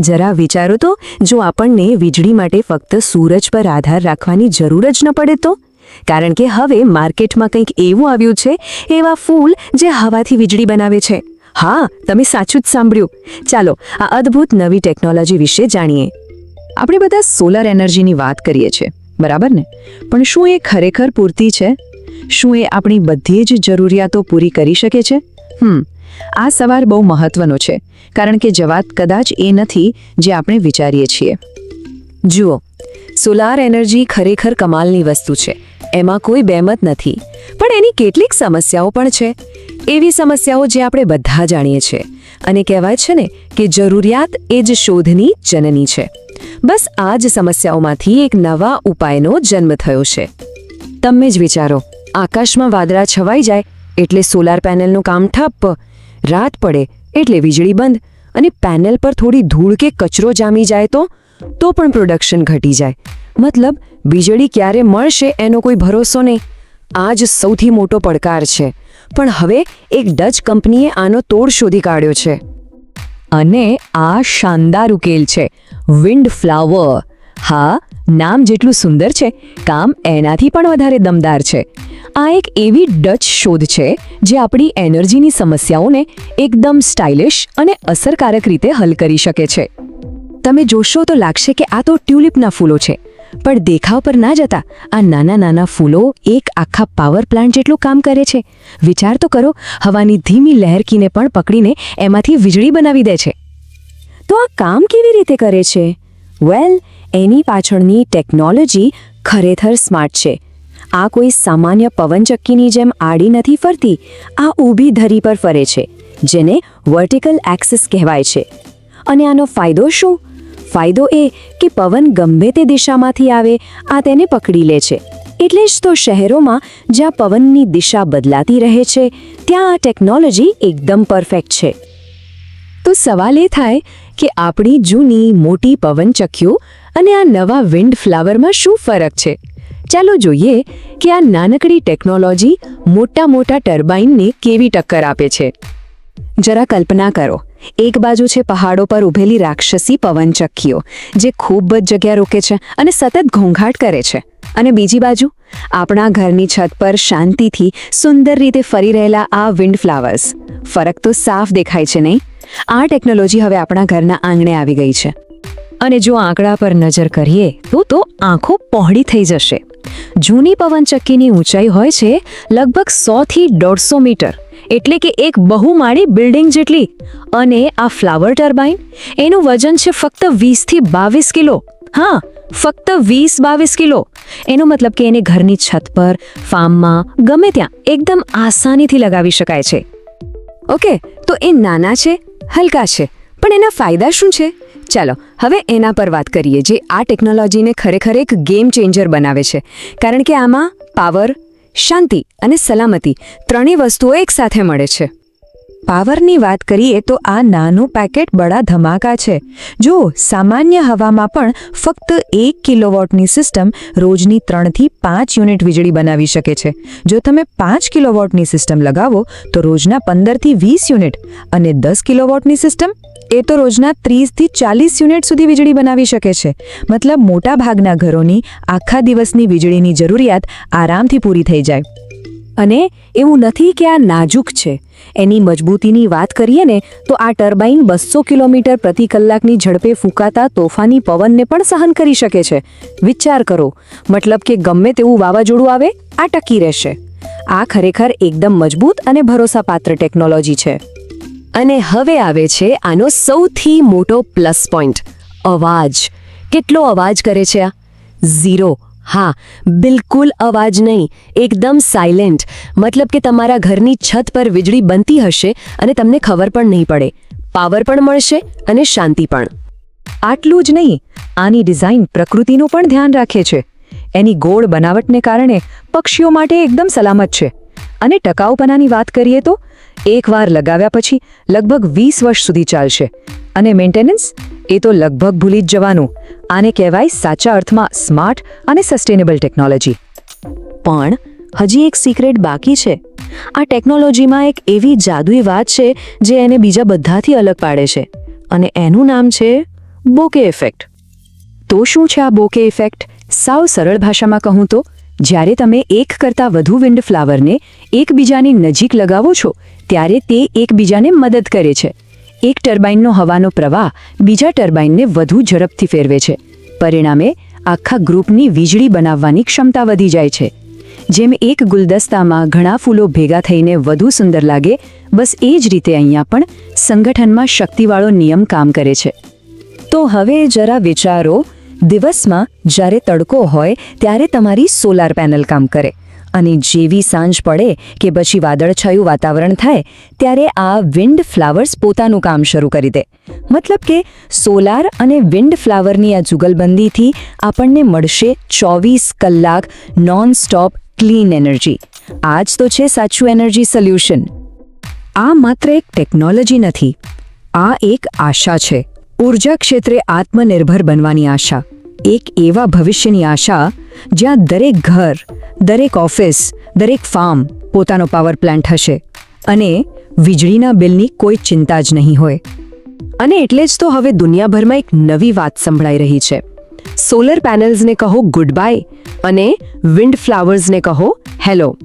જરા વિચારો તો, જો આપણને વીજળી માટે ફક્ત સૂરજ પર આધાર રાખવાની જરૂર જ ન પડે તો? કારણ કે હવે માર્કેટમાં કંઈક એવું આવ્યું છે, એવા ફૂલ જે હવાથી વીજળી બનાવે છે. હા, તમે સાચું જ સાંભળ્યું. ચાલો, આ અદ્ભુત નવી ટેકનોલોજી વિશે જાણીએ. આપણે બધા સોલર એનર્જીની વાત કરીએ છીએ, બરાબર ને? પણ શું એ ખરેખર પૂરતી છે? શું એ આપણી બધી જ જરૂરિયાતો પૂરી કરી શકે છે? હમ આ સવાલ બહુ મહત્વનો છે, કારણ કે જવાબ કદાચ એ નથી જે આપણે વિચારીએ છીએ. જુઓ, સોલાર એનર્જી ખરેખર કમાલની વસ્તુ છે, એમાં કોઈ બેમત નથી, પણ એની કેટલીક સમસ્યાઓ પણ છે. એવી સમસ્યાઓ જે આપણે બધા જાણીએ છીએ, અને કહેવાય છે ને કે જરૂરિયાત એ જ શોધની જનની છે. બસ આ જ સમસ્યાઓમાંથી એક નવા ઉપાયનો જન્મ થયો છે. તમે જ વિચારો, આકાશમાં વાદળા છવાઈ જાય, એટલે સોલાર પેનલનું કામ ઠપ્પ રાત પડે એટલે વીજળી બંધ અને પેનલ પર થોડી ધૂળ કે કચરો જામી જાય તો તો પણ પ્રોડક્શન ઘટી જાય. મતલબ, વીજળી ક્યારે મળશે એનો કોઈ ભરોસો નહીં. આ જ સૌથી મોટો પડકાર છે. પણ હવે એક ડચ કંપનીએ આનો તોડ શોધી કાઢ્યો છે. અને આ શાનદાર ઉકેલ છે. વિન્ડ ફ્લાવર હા નામ જેટલું સુંદર છે, કામ એનાથી પણ વધારે દમદાર છે. આ એક એવી ડચ શોધ છે, જે આપણી એનર્જીની સમસ્યાઓને એકદમ સ્ટાઇલિશ અને અસરકારક રીતે હલ કરી શકે છે. તમે જોશો તો લાગશે કે આ તો ટ્યુલિપના ફૂલો છે, પણ દેખાવ પર ના જતા આ નાના નાના ફૂલો એક આખા પાવર પ્લાન્ટ જેટલું કામ કરે છે. વિચાર તો કરો, હવાની ધીમી લહેરકીને પણ પકડીને એમાંથી વીજળી બનાવી દે છે. તો આ કામ કેવી રીતે કરે છે? વેલ એની પાછળની ટેકનોલોજી ખરેખર સ્માર્ટ છે. આ કોઈ સામાન્ય પવનચક્કીની જેમ આડી નથી ફરતી, આ ઊભી ધરી પર ફરે છે, જેને વર્ટિકલ એક્સિસ કહેવાય છે. અને આનો ફાયદો શું? ફાયદો એ કે પવન ગમે તે દિશામાંથી આવે, આ તેને પકડી લે છે. એટલે જ તો શહેરોમાં જ્યાં પવનની દિશા બદલાતી રહે છે, ત્યાં આ ટેકનોલોજી એકદમ પરફેક્ટ છે. તો સવાલ એ થાય કે આપણી જૂની મોટી પવનચક્કીઓ અને આ નવા વિન્ડ ફ્લાવરમાં શું ફરક છે? ચાલો જોઈએ કે આ નાનકડી ટેકનોલોજી મોટા મોટા ટર્બાઇનને કેવી ટક્કર આપે છે. જરા કલ્પના કરો, એક બાજુ છે પહાડો પર ઉભેલી રાક્ષસી પવનચક્કીઓ, જે ખૂબ જ જગ્યા રોકે છે અને સતત ઘોંઘાટ કરે છે. અને બીજી બાજુ આપણા ઘરની છત પર શાંતિથી સુંદર રીતે ફરી રહેલા આ વિન્ડ ફ્લાવર્સ ફરક તો સાફ દેખાય છે નહીં? આ ટેકનોલોજી હવે આપણા ઘરના આંગણે આવી ગઈ છે. અને જો આંકડા પર નજર કરીએ, તો તો આંખો પહોળી થઈ જશે. જૂની પવનચક્કીની ઊંચાઈ હોય છે લગભગ સોથી દોઢસો મીટર, એટલે કે એક બહુમાળી બિલ્ડિંગ જેટલી. અને આ ફ્લાવર ટર્બાઇન એનું વજન છે ફક્ત વીસથી બાવીસ કિલો. હા ફક્ત વીસ બાવીસ કિલો. એનો મતલબ કે એને ઘરની છત પર, ફાર્મમાં, ગમે ત્યાં એકદમ આસાનીથી લગાવી શકાય છે. ઓકે, તો એ નાના છે, હલકા છે, પણ એના ફાયદા શું છે? ચાલો, હવે એના પર વાત કરીએ જે આ ટેકનોલોજીને ખરેખર એક ગેમ ચેન્જર બનાવે છે. કારણ કે આમાં પાવર શાંતિ અને સલામતી ત્રણેય વસ્તુઓ એકસાથે મળે છે. પાવરની વાત કરીએ તો આ નાનું પેકેટ બડા ધમાકા છે. જો, સામાન્ય હવામાં પણ ફક્ત એક કિલોવોટની સિસ્ટમ રોજની ત્રણથી પાંચ યુનિટ વીજળી બનાવી શકે છે. જો તમે પાંચ કિલોવોટની સિસ્ટમ લગાવો, તો રોજના પંદરથી વીસ યુનિટ અને દસ કિલોવોટની સિસ્ટમ એ તો રોજના ત્રીસથી ચાલીસ યુનિટ સુધી વીજળી બનાવી શકે છે. મતલબ મોટાભાગના ઘરોની આખા દિવસની વીજળીની જરૂરિયાત આરામથી પૂરી થઈ જાય. અને એવું નથી કે આ નાજુક છે. એની મજબૂતીની વાત કરીએ ને, તો આ ટર્બાઇન બસો કિલોમીટર પ્રતિ કલાકની ઝડપે ફૂંકાતા તોફાની પવનને પણ સહન કરી શકે છે. વિચાર કરો, મતલબ કે ગમે તેવું વાવાઝોડું આવે, આ ટકી રહેશે. આ ખરેખર એકદમ મજબૂત અને ભરોસાપાત્ર ટેકનોલોજી છે. અને હવે આવે છે આનો સૌથી મોટો પ્લસ પોઈન્ટ, અવાજ. કેટલો અવાજ કરે છે આ? ઝીરો. હા, બિલકુલ અવાજ નહીં, એકદમ સાયલેન્ટ મતલબ કે તમારા ઘરની છત પર વીજળી બનતી હશે અને તમને ખબર પણ નહીં પડે. પાવર પણ મળશે અને શાંતિ પણ. આટલું જ નહીં, આની ડિઝાઇન પ્રકૃતિનું પણ ધ્યાન રાખે છે. એની ગોળ બનાવટને કારણે પક્ષીઓ માટે એકદમ સલામત છે. અને ટકાઉપનાની વાત કરીએ તો, એકવાર લગાવ્યા પછી લગભગ વીસ વર્ષ સુધી ચાલશે. અને મેન્ટેનન્સ એ તો લગભગ ભૂલી જ જવાનું. આને કહેવાય સાચા અર્થમાં સ્માર્ટ અને સસ્ટેનેબલ ટેકનોલોજી. પણ હજી એક સિક્રેટ બાકી છે. આ ટેકનોલોજીમાં એક એવી જાદુઈ વાત છે જે એને બીજા બધાથી અલગ પાડે છે. અને એનું નામ છે બોકે ઇફેક્ટ. તો શું છે આ બોકે ઇફેક્ટ? સાવ સરળ ભાષામાં કહું તો, જ્યારે તમે એક કરતાં વધુ વિન્ડ ફ્લાવરને એકબીજાની નજીક લગાવો છો, ત્યારે તે એકબીજાને મદદ કરે છે. એક ટર્બાઇનનો હવાનો પ્રવાહ બીજા ટર્બાઇનને વધુ ઝડપથી ફેરવે છે. પરિણામે આખા ગ્રુપની વીજળી બનાવવાની ક્ષમતા વધી જાય છે. જેમ એક ગુલદસ્તામાં ઘણા ફૂલો ભેગા થઈને વધુ સુંદર લાગે, બસ એ જ રીતે અહીંયા પણ સંગઠનમાં શક્તિવાળો નિયમ કામ કરે છે. તો હવે જરા વિચારો, દિવસમાં જ્યારે તડકો હોય ત્યારે તમારી સોલાર પેનલ કામ કરે. અને જેવી સાંજ પડે કે પછી વાદળછાયું વાતાવરણ થાય, ત્યારે આ વિન્ડ ફ્લાવર્સ પોતાનું કામ શરૂ કરી દે. મતલબ કે સોલાર અને વિન્ડ ફ્લાવરની આ જુગલબંધીથી આપણને મળશે ચોવીસ કલાક નોન સ્ટોપ ક્લીન એનર્જી આ જ તો છે સાચું એનર્જી સોલ્યુશન આ માત્ર એક ટેકનોલોજી નથી, આ એક આશા છે. ઊર્જા ક્ષેત્રે આત્મનિર્ભર બનવાની આશા, એક એવા ભવિષ્યની આશા જ્યાં દરેક ઘર, દરેક ઓફિસ, દરેક ફાર્મ પોતાનો પાવર પ્લાન્ટ હશે અને વીજળીના બિલની કોઈ ચિંતા જ નહીં હોય. અને એટલે જ તો હવે દુનિયાભરમાં એક નવી વાત સંભળાઈ રહી છે. સોલર પેનલ્સને કહો ગુડ બાય અને વિન્ડ ફ્લાવર્સને કહો હેલો.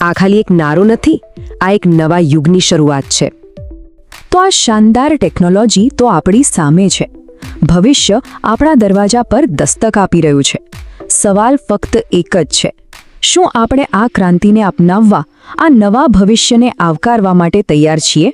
આ ખાલી એક નારો નથી, આ એક નવા યુગની શરૂઆત છે. તો આ શાનદાર ટેકનોલોજી તો આપણી સામે છે. ભવિષ્ય આપણા દરવાજા પર દસ્તક આપી રહ્યું છે. સવાલ ફક્ત એક જ છે. શું આપણે આ ક્રાંતિને અપનાવવા, આ નવા ભવિષ્યને આવકારવા માટે તૈયાર છીએ?